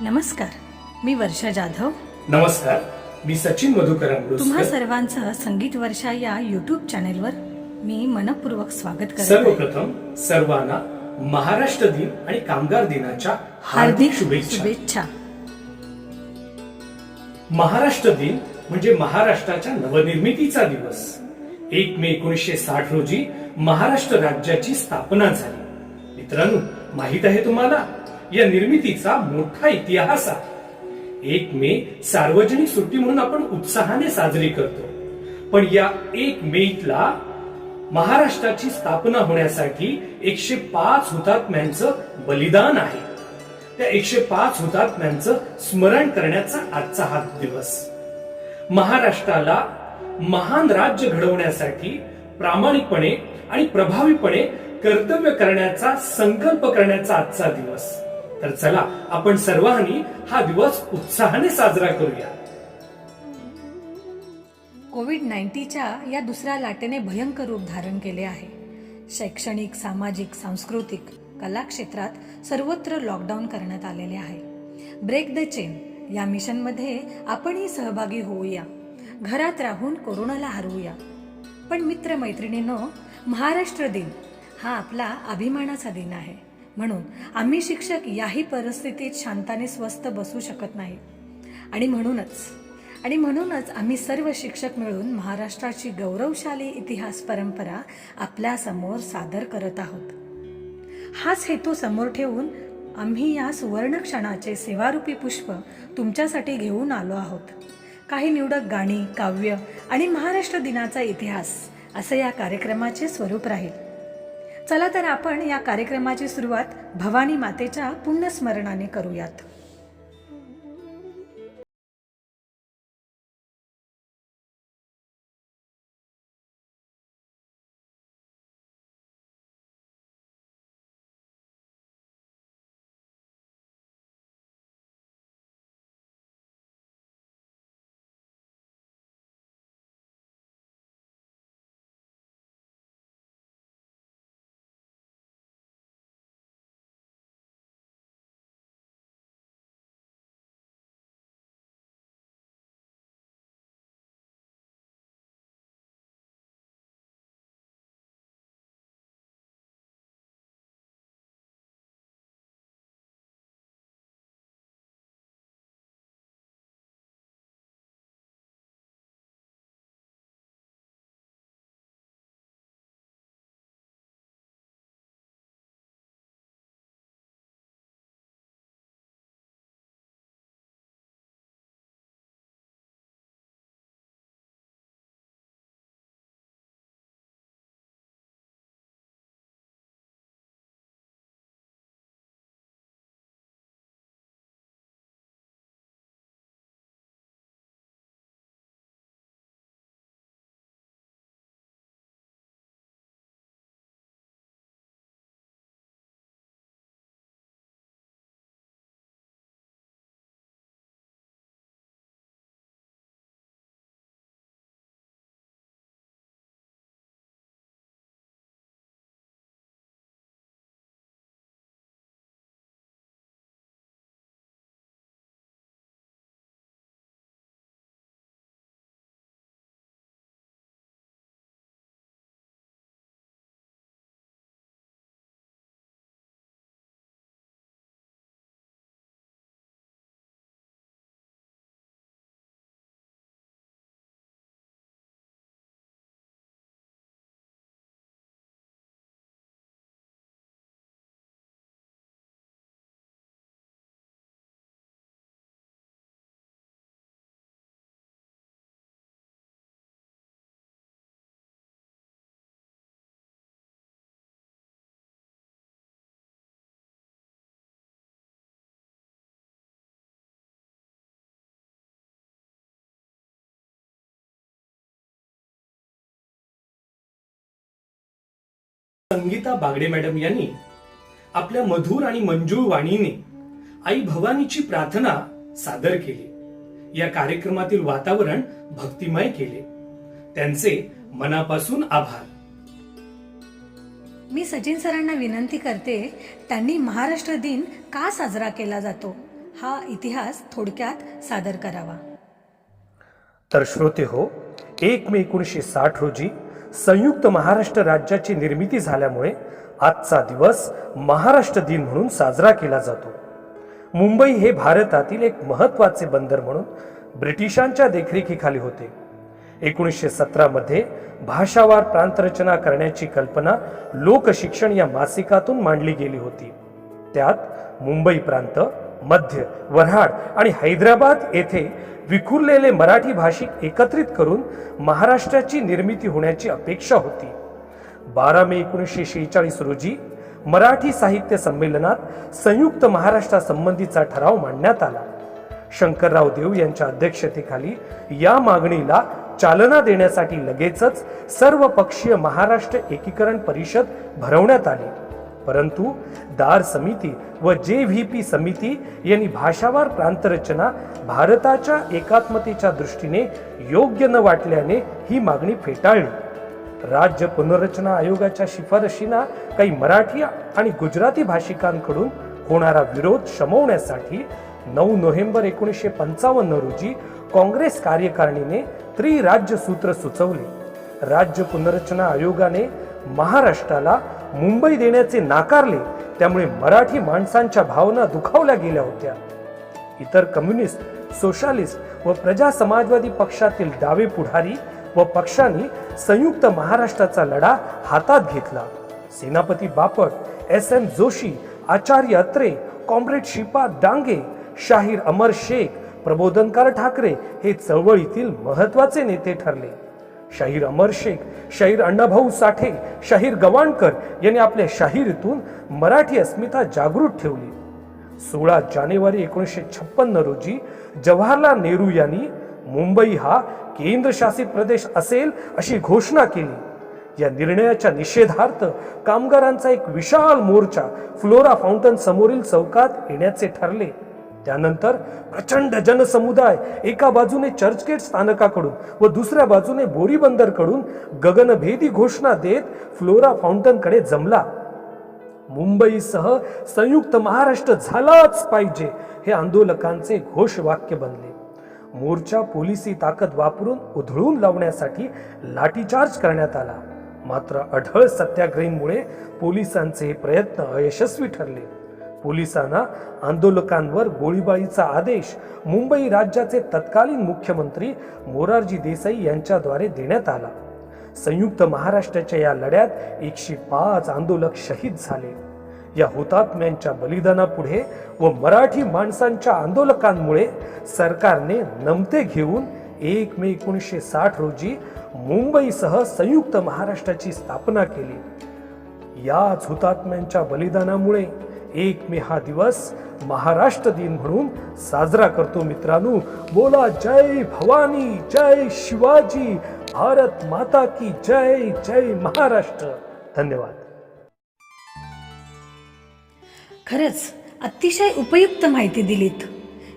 नमस्कार मी वर्षा जाधव. नमस्कार मी सचिन मधुकर तुम्हा. सर्वांचं संगीत वर्षा या युट्यूब चॅनेलवर मी मनपूर्वक स्वागत करत. सर्वप्रथम सर्वांना महाराष्ट्र दिन आणि कामगार दिनाच्या हार्दिक शुभेच्छा. शुभेच्छा. महाराष्ट्र दिन म्हणजे महाराष्ट्राच्या नवनिर्मितीचा दिवस. एक मे एकोणीसशे साठ रोजी महाराष्ट्र राज्याची स्थापना झाली. मित्रांनो माहीत आहे तुम्हाला? या निर्मितीचा मोठा इतिहास आहे. एक मे सार्वजनिक सुट्टी म्हणून आपण उत्साहाने साजरी करतो. पण या एक मेला महाराष्ट्राची स्थापना होण्यासाठी एकशे पाच हुतात्म्यांचं बलिदान आहे. त्या एकशे पाच हुतात्म्यांचं स्मरण करण्याचा आजचा हा दिवस. महाराष्ट्राला महान राज्य घडवण्यासाठी प्रामाणिकपणे आणि प्रभावीपणे कर्तव्य करण्याचा संकल्प करण्याचा आजचा दिवस. तर चला आपण सर्वांनी हा दिवस उत्साहाने साजरा करूया. कोविड नाईन्टीच्या या दुसऱ्या लाटेने भयंकर रूप धारण केले आहे. शैक्षणिक सामाजिक सांस्कृतिक कला क्षेत्रात सर्वत्र लॉकडाऊन करण्यात आलेले आहे. ब्रेक द चेन या मिशनमध्ये आपणही सहभागी होऊया. घरात राहून कोरोनाला हरवूया. पण मित्र मैत्रिणींनो महाराष्ट्र दिन हा आपला अभिमानाचा दिन आहे. म्हणून आम्ही शिक्षक याही परिस्थितीत शांताने स्वस्थ बसू शकत नाही. आणि म्हणूनच आणि म्हणूनच आम्ही सर्व शिक्षक मिळून महाराष्ट्राची गौरवशाली इतिहास परंपरा आपल्यासमोर सादर करत आहोत. हाच हेतू समोर ठेवून आम्ही या सुवर्ण क्षणाचे सेवारूपी पुष्प तुमच्यासाठी घेऊन आलो आहोत. काही निवडक गाणी काव्य आणि महाराष्ट्र दिनाचा इतिहास असे या कार्यक्रमाचे स्वरूप राहील. चला तर आपण या कार्यक्रमाची सुरुवात भवानी मातेच्या पुण्यस्मरणाने करूयात. संगीता बागडे मॅडम यांनी आपल्या मधुर आणि मंजूळ वाणीने आई भवानीची प्रार्थना सादर केली. या कार्यक्रमातील वातावरण भक्तिमय केले. त्यांचे मनापासून आभार. मी सचिन सरांना विनंती करते त्यांनी महाराष्ट्र दिन का साजरा केला जातो? हा इतिहास थोडक्यात सादर करावा. तर श्रोते हो एक मे एकोणीसशे साठ रोजी संयुक्त महाराष्ट्र राज्याची निर्मिती झाल्यामुळे आजचा दिवस महाराष्ट्र दिन म्हणून साजरा केला जातो. मुंबई हे भारतातील एक महत्त्वाचे बंदर म्हणून ब्रिटिशांच्या देखरेखीखाली होते. एकोणीसशे सतरामध्ये भाषावार प्रांतरचना करण्याची कल्पना लोकशिक्षण या मासिकातून मांडली गेली होती. त्यात मुंबई प्रांत मध्य वऱ्हाड आणि हैदराबाद येथे विखुरलेले मराठी भाषिक एकत्रित करून महाराष्ट्राची निर्मिती होण्याची अपेक्षा होती. बारा मे एकोणीसशे शेहेचाळीस रोजी मराठी साहित्य संमेलनात संयुक्त महाराष्ट्रासंबंधीचा ठराव मांडण्यात आला. शंकरराव देव यांच्या अध्यक्षतेखाली या मागणीला चालना देण्यासाठी लगेचच सर्व पक्षीय महाराष्ट्र एकीकरण परिषद भरवण्यात आली. परंतु दार समिती व जे व्ही पी समिती यांनी भाषावार प्रांतरचना भारताच्या एकात्मतेच्या दृष्टीने योग्य न वाटल्याने ही मागणी फेटाळली. राज्य पुनर्रचना आयोगाच्या शिफारशींना काही मराठी आणि गुजराती भाषिकांकडून होणारा विरोध शमवण्यासाठी नऊ नोव्हेंबर एकोणीसशे पंचावन्न रोजी काँग्रेस कार्यकारिणीने त्रिराज्य सूत्र सुचवले. राज्य पुनर्रचना आयोगाने महाराष्ट्राला मुंबई देण्याचे नाकारले त्यामुळे मराठी माणसांच्या भावना दुखावल्या गेल्या होत्या. इतर कम्युनिस्ट सोशालिस्ट व प्रजा समाजवादी पक्षातील डावे पुढारी व पक्षांनी संयुक्त महाराष्ट्राचा लढा हातात घेतला. Senapati Bapat S M Joshi Acharya Atre comrade Shifa Dange शाहीर अमर शेख प्रबोधनकार ठाकरे हे चळवळीतील महत्त्वाचे नेते ठरले. शाहीर अमर शेख शाहीर अण्णाभाऊ साठे शाहीर गवाणकर यांनी आपल्या शाहिरीतून मराठी अस्मिता जागृत ठेवली. सोळा जानेवारी एकोणीसशे छप्पन्न रोजी जवाहरलाल नेहरू यांनी मुंबई हा केंद्रशासित प्रदेश असेल अशी घोषणा केली. या निर्णयाच्या निषेधार्थ कामगारांचा एक विशाल मोर्चा फ्लोरा फाउंटन समोरील चौकात येण्याचे ठरले. त्यानंतर प्रचंड जनसमुदाय एका बाजूने चर्चगेट स्थानकाकडून व दुसऱ्या बाजूने बोरीबंदरकडून गगनभेदी घोषणा देत फ्लोरा फाउंटनकडे जमला. मुंबईसह संयुक्त महाराष्ट्र झालाच पाहिजे हे आंदोलकांचे घोषवाक्य बनले. मोर्चा पोलिसी ताकद वापरून उधळून लावण्यासाठी लाठीचार्ज करण्यात आला. मात्र अढळ सत्याग्रहींमुळे पोलिसांचे प्रयत्न अयशस्वी ठरले. पोलिसांना आंदोलकांवर गोळीबारीचा आदेश मुंबई राज्याचे तत्कालीन मुख्यमंत्री मोरारजी देसाई यांच्याद्वारे देण्यात आला. संयुक्त महाराष्ट्राच्या या लढ्यात एकशे पाच आंदोलक शहीद झाले. या हुतात्म्यांच्या बलिदानापुढे व मराठी माणसांच्या आंदोलकांमुळे सरकारने नमते घेऊन एक मे एकोणीसशे साठ रोजी मुंबईसह संयुक्त महाराष्ट्राची स्थापना केली. याच हुतात्म्यांच्या बलिदानामुळे एक मे हा दिवस महाराष्ट्र दिन म्हणून साजरा करतो मित्रांनो. बोला जय भवानी जय शिवाजी. भारत माता की जय जय महाराष्ट्र. धन्यवाद. खरंच अतिशय उपयुक्त माहिती दिलीत.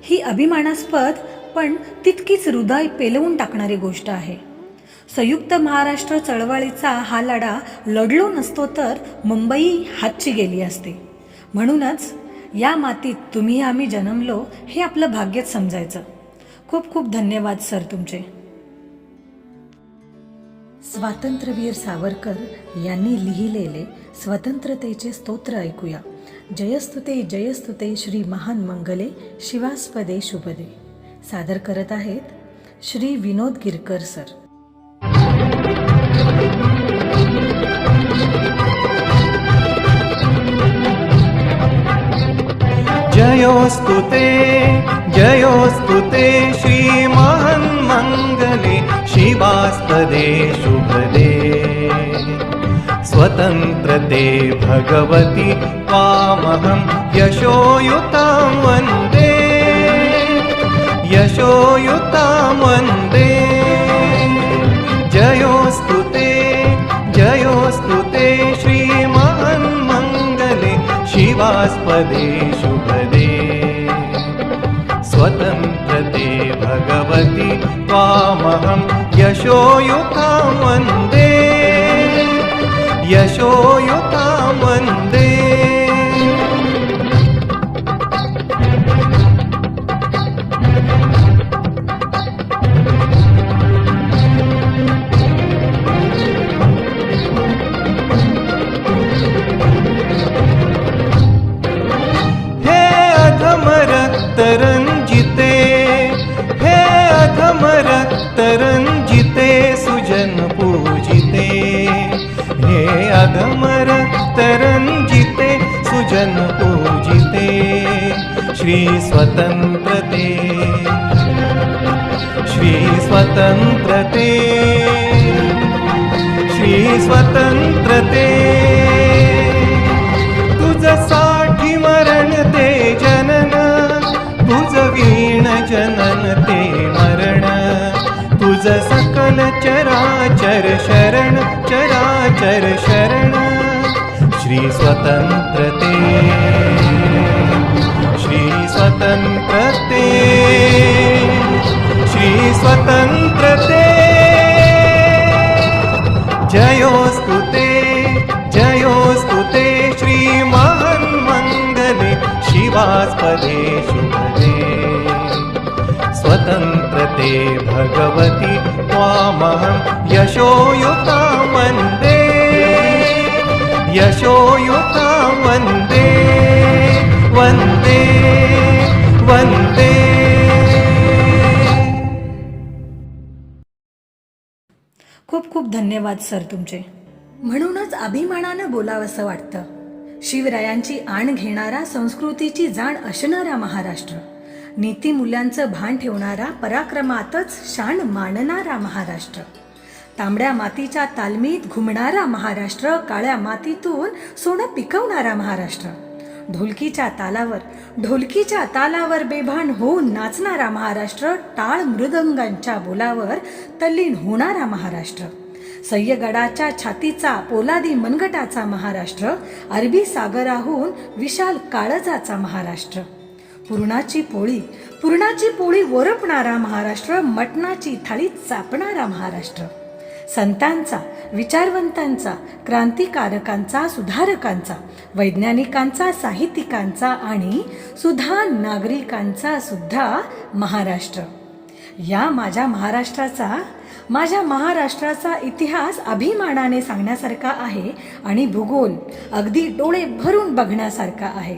ही अभिमानास्पद पण तितकीच हृदय पेलवून टाकणारी गोष्ट आहे. संयुक्त महाराष्ट्र चळवळीचा हा लढा लढलो नसतो तर मुंबई हातची गेली असती. म्हणूनच या मातीत तुम्ही आम्ही जन्मलो हे आपलं भाग्यच समजायचं. खूप खूप धन्यवाद सर तुमचे. स्वातंत्र्यवीर सावरकर यांनी लिहिलेले स्वतंत्रतेचे स्तोत्र ऐकूया. जयस्तुते जयस्तुते श्री महान मंगले शिवास्पदे शुभदे. सादर करत आहेत श्री विनोद गिरकर सर. जयोस्तु ते जयोस्तु ते श्रीमहन्मङ्गले शिवास्तदे शुभदे। स्वतन्त्रते भगवति त्वामहं यशोयुतां वन्दे। यशोयुतां वन्दे। जयोस्तु ते जयोस्तु ते श्रीमहन्मङ्गले शिवास्पदे शुभदे स्वतन्त्रते भगवति त्वामहं यशोयुतां वन्दे। यशोयुतां श्री स्वतंत्रते श्री स्वतंत्रते श्री स्वतंत्रते तुझसाठी मरण ते जनन तुझ वीण जनन ते मरण तुझ सकल चराचर शरण चराचर शरण श्री स्वतंत्रते स्वतंत्रते श्री स्वतंत्रते जयोस्तु ते जयोस्तु ते श्रीमन्मङ्गले शिवास्पदे शुभदे स्वतन्त्रते भगवति त्वामहं यशोयुता वन्दे। यशोयुता वन्दे वन्दे। वन्दे खूप खूप धन्यवाद सर तुमचे. म्हणूनच अभिमानानं बोलावंसं वाटतं. शिवरायांची आण घेणारा संस्कृतीची जाण असणारा महाराष्ट्र. नीतिमूल्यांचं भान ठेवणारा पराक्रमातच शान मानणारा महाराष्ट्र. तांबड्या मातीच्या तालमीत घुमणारा महाराष्ट्र काळ्या मातीतून सोनं पिकवणारा महाराष्ट्र. ढोलकीच्या तालावर ढोलकीच्या तालावर बेभान होऊन नाचणारा महाराष्ट्र टाळ मृदंगांच्या बोलावर तल्लीन होणारा महाराष्ट्र. सह्यगडाच्या छातीचा पोलादी मनगटाचा महाराष्ट्र अरबी सागराहून विशाल काळजाचा महाराष्ट्र. पूर्णाची पोळी पूर्णाची पोळी वरपणारा महाराष्ट्र मटणाची थाळी चापणारा महाराष्ट्र. संतांचा विचारवंतांचा क्रांतिकारकांचा सुधारकांचा वैज्ञानिकांचा साहित्यिकांचा आणि सुधा नागरिकांचा सुद्धा महाराष्ट्र. या माझ्या महाराष्ट्राचा माझ्या महाराष्ट्राचा इतिहास अभिमानाने सांगण्यासारखा आहे आणि भूगोल अगदी डोळे भरून बघण्यासारखा आहे.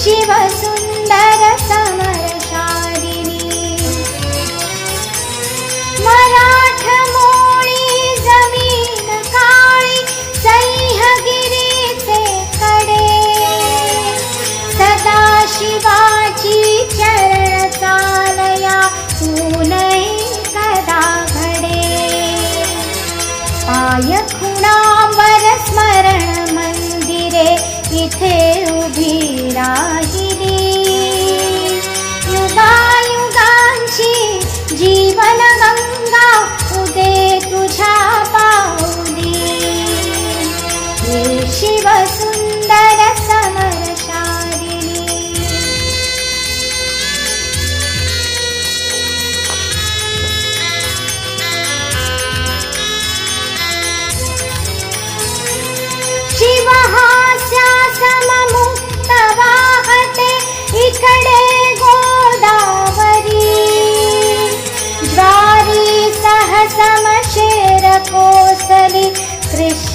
शिव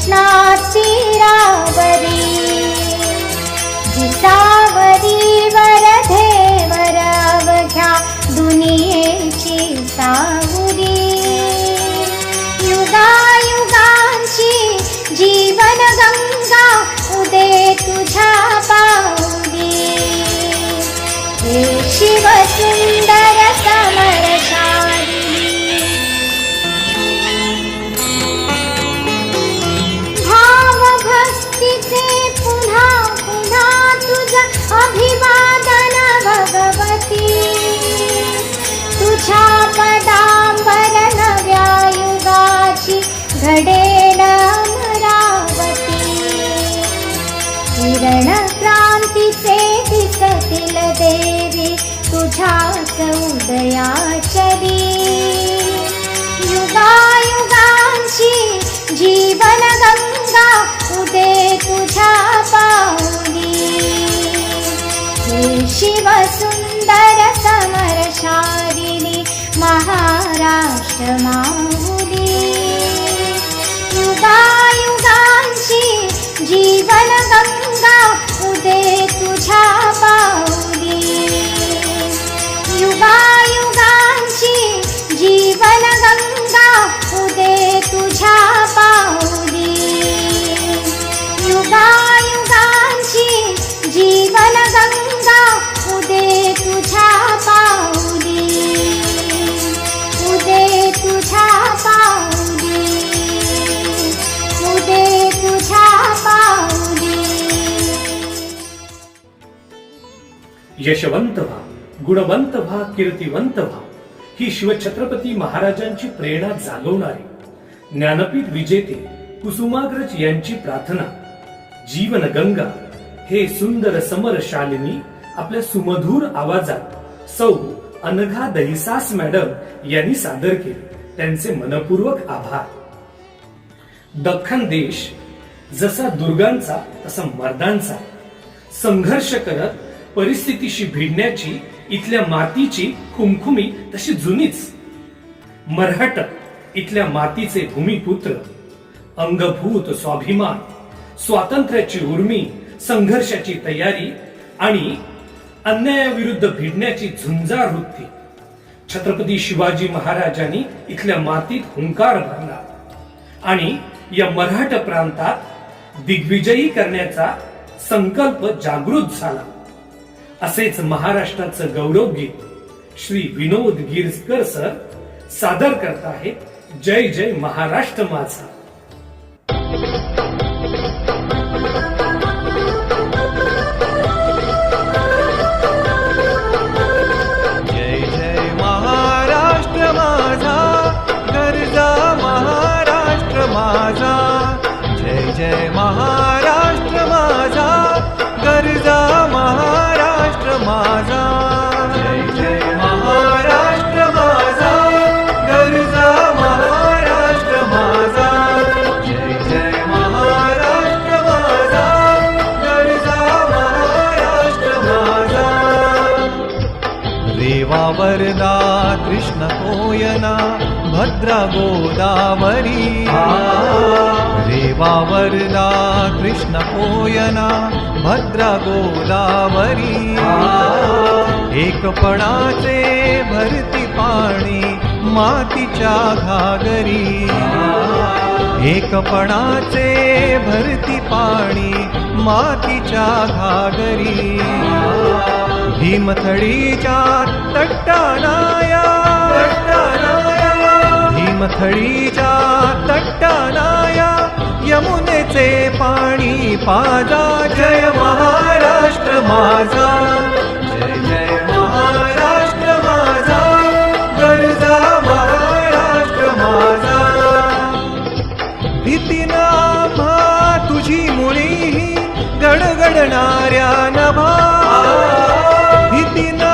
कृष्णाची कृष्णा तीरावरी जिसावरी वरधेवर घ्या दुनियेची सावरी. उदया चरी युगायुगाशी जीवन गङ्गा उदे पुर समरसारिणी महाराष्ट्रमारी युगा यशवंत व्हा गुणवंत व्हा कीर्तिवंत व्हा ही शिवछत्रपती महाराजांची प्रेरणा जागवणारी ज्ञानपीठ विजेते कुसुमाग्रज यांची प्रार्थना जीवन गंगा हे सुंदर समर शालिनी आपल्या सुमधूर आवाजात सौ अनघा दहिसास मॅडम यांनी सादर केले. त्यांचे मनपूर्वक आभार. दख्खन देश जसा दुर्गांचा तसा मर्दांचा संघर्ष करत परिस्थितीशी भिडण्याची इथल्या मातीची खुमखुमी तशी जुनीच. मरहट इथल्या मातीचे भूमिपुत्र. अंगभूत स्वाभिमान स्वातंत्र्याची उर्मी संघर्षाची तयारी आणि अन्यायाविरुद्ध भिडण्याची झुंजार वृत्ती. छत्रपती शिवाजी महाराजांनी इथल्या मातीत हुंकार भरला आणि या मराठ प्रांतात दिग्विजयी करण्याचा संकल्प जागृत झाला. असेच महाराष्ट्राचं गौरव गीत श्री विनोद गिरकर सर सादर करत आहेत. जय जय महाराष्ट्र माझा. भद्रा गोदावरी रेवा वरदा कृष्ण कोयना भद्रा गोदावरी एकपणाचे भरती पाणी मातीच्या घागरी। एकपणाचे भरती पाणी मातीच्या घागरी। भीमथडीच्या तट्टानाया। भीमथडीच्या तट्टानाया यमुनेचे पाणी पाजा. जय महाराष्ट्र माझा. जय जय महाराष्ट्र माझा. गरजा महाराष्ट्र माझा. भीतीनं आम्हा तुझी मुळी गडगडणाऱ्या नभा. भीतीनं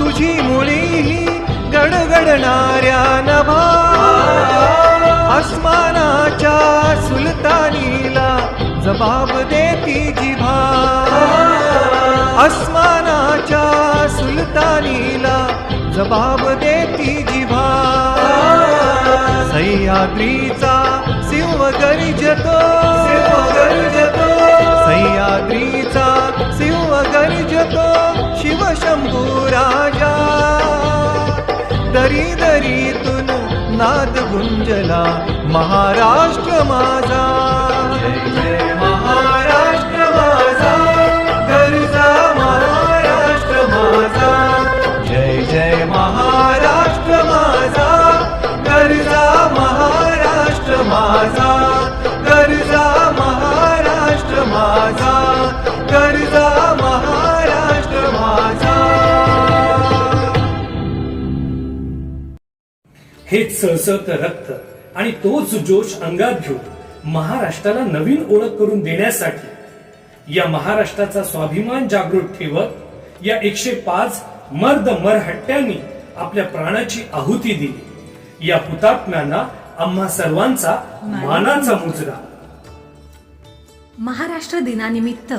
तुझी मुळी गडगडणाऱ्या नभा आसमानाच्या सुलतानीला जबाब देती जिभा. आसमानाच्या सुलतानीला जबाब देती जिभा. सह्याद्रीचा सिंह गर्जतो सिंह गर्जतो. सह्याद्रीचा सिंह गर्जतो. शिवशंभू राजा. दरी दरीतून नाद गुंजला महाराष्ट्र माझा. सळसळत रक्त. आणि तोच जोश अंगात घेऊन महाराष्ट्राला नवीन ओळख करून देण्यासाठी या महाराष्ट्राचा स्वाभिमान जागृत ठेवत या एकशे पाच मर्द मरहट्ट्यांनी आपल्या प्राणाची आहुती दिली. या हुतात्म्यांना आम्हा सर्वांचा मानाचा मुजरा. महाराष्ट्र दिनानिमित्त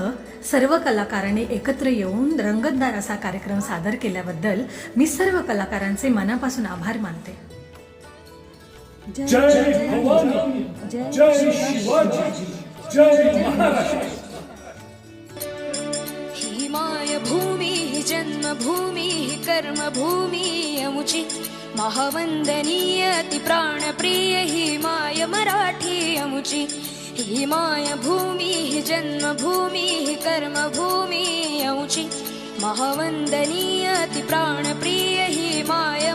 सर्व कलाकारांनी एकत्र येऊन रंगतदार असा कार्यक्रम सादर केल्याबद्दल मी सर्व कलाकारांचे मनापासून आभार मानते. जय भवानी जय शिवाजी। जय महाराष्ट्र। ही मायभूमी ही जन्मभूमी ही कर्मभूमी अमुची। महावंदनीय ती प्राणप्रिय ही माय मराठी अमुची। ही मायभूमी ही जन्मभूमी ही कर्मभूमी अमुची। महावंदनीय ती प्राणप्रिय ही माय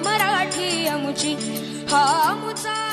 मराठी अमुची हा मुचा